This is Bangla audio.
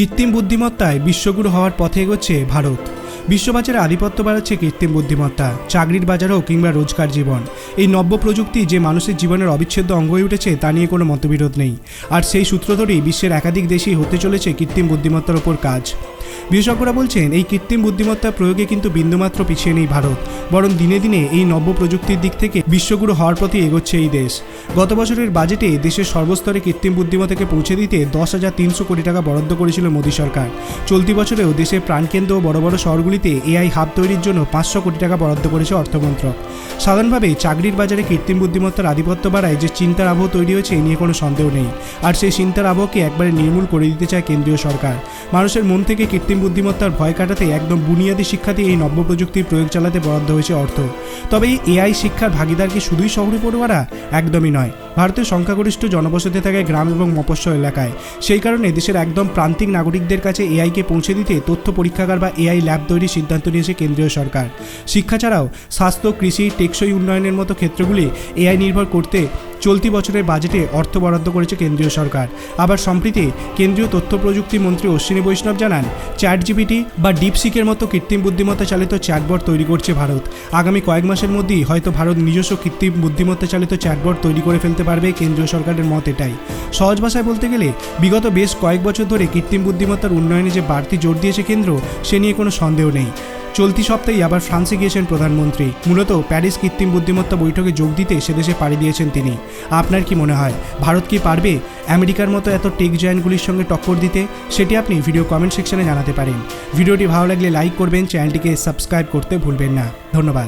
কৃত্রিম বুদ্ধিমত্তায় বিশ্বগুরু হওয়ার পথে এগোচ্ছে ভারত। বিশ্ববাজারে আধিপত্য বাড়াচ্ছে কৃত্রিম বুদ্ধিমত্তা, চাকরির বাজার হোক কিংবা রোজগার জীবন। এই নব্য প্রযুক্তি যে মানুষের জীবনের অবিচ্ছেদ্য অঙ্গ হয়ে উঠেছে, তা নিয়ে কোনো মতবিরোধ নেই। আর সেই সূত্র ধরেই বিশ্বের একাধিক দেশেই হতে চলেছে কৃত্রিম বুদ্ধিমত্তার ওপর কাজ। বিশেষজ্ঞরা বলছেন, এই কৃত্রিম বুদ্ধিমত্তা প্রয়োগে কিন্তু বিন্দুমাত্র পিছিয়ে নেই ভারত, বরং দিনে দিনে এই নব্য প্রযুক্তির দিক থেকে বিশ্বগুরু হওয়ার পথে এগোচ্ছে এই দেশ। গত বছরের বাজেটে দেশের সর্বস্তরে কৃত্রিম বুদ্ধিমত্তাকে পৌঁছে দিতে দশ হাজার তিনশো কোটি টাকা বরাদ্দ করেছিল মোদী সরকার। চলতি বছরেও দেশের প্রাণকেন্দ্র ও বড় বড় শহরগুলিতে এআই হাব তৈরির জন্য পাঁচশো কোটি টাকা বরাদ্দ করেছে অর্থমন্ত্রক। সাধারণভাবে চাকরির বাজারে কৃত্রিম বুদ্ধিমত্তার আধিপত্য বাড়ায় যে চিন্তার আবহ তৈরি হয়েছে, এ নিয়ে কোনো সন্দেহ নেই। আর সেই চিন্তার আবহকে একবারে নির্মূল করে দিতে চায় কেন্দ্রীয় সরকার। মানুষের মন থেকে কৃত্রিম বুদ্ধিমত্তার ভয় কাটাতে একদম বুনিয়াদী শিক্ষাতে এই নব্য প্রযুক্তির প্রয়োগ চালাতে বরাদ্দ হয়েছে অর্থ। তবে এই এআই শিক্ষার ভাগিদার কি শুধুই শহরে পড়ুয়ারা একদমই নয়। ভারতের সংখ্যাগরিষ্ঠ জনবসতি থাকে গ্রাম এবং মফস্বল এলাকায়। সেই কারণে দেশের একদম প্রান্তিক নাগরিকদের কাছে এআইকে পৌঁছে দিতে তথ্য পরীক্ষাগার বা এআই ল্যাব তৈরির সিদ্ধান্ত নিয়েছে কেন্দ্রীয় সরকার। শিক্ষা ছাড়াও স্বাস্থ্য, কৃষি, টেকসই উন্নয়নের মতো ক্ষেত্রগুলি এআই নির্ভর করতে চলতি বছরের বাজেটে অর্থ বরাদ্দ করেছে কেন্দ্রীয় সরকার। আবার সম্প্রতি, কেন্দ্রীয় তথ্য প্রযুক্তি মন্ত্রী অশ্বিনী বৈষ্ণব জানান চ্যাট জিপিটি বা ডিপসিকের মতো কৃত্রিম বুদ্ধিমত্তা চালিত চ্যাটবট তৈরি করছে ভারত। আগামী কয়েক মাসের মধ্যেই হয়তো ভারত নিজস্ব কৃত্রিম বুদ্ধিমত্তা চালিত চ্যাটবট তৈরি করে ফেলতে পারবে কেন্দ্রীয় সরকারের মত এটাই। সহজ ভাষায় বলতে গেলে, বিগত বেশ কয়েক বছর ধরে কৃত্রিম বুদ্ধিমত্তার উন্নয়নে যে বাড়তি জোর দিয়েছে কেন্দ্র, সে নিয়ে কোনো সন্দেহ নেই। চলতি সপ্তাহেই আবার ফ্রান্সে গিয়েছেন প্রধানমন্ত্রী। মূলত প্যারিস কৃত্রিম বুদ্ধিমত্তা বৈঠকে যোগ দিতে সেদেশে পাড়ি দিয়েছেন তিনি। আপনার কি মনে হয়, ভারত কি পারবে আমেরিকার মতো এত টেক জয়েন্টগুলির সঙ্গে টক্কর দিতে? সেটি আপনি ভিডিও কমেন্ট সেকশনে জানাতে পারেন। ভিডিওটি ভালো লাগলে লাইক করবেন, চ্যানেলটিকে সাবস্ক্রাইব করতে ভুলবেন না। ধন্যবাদ।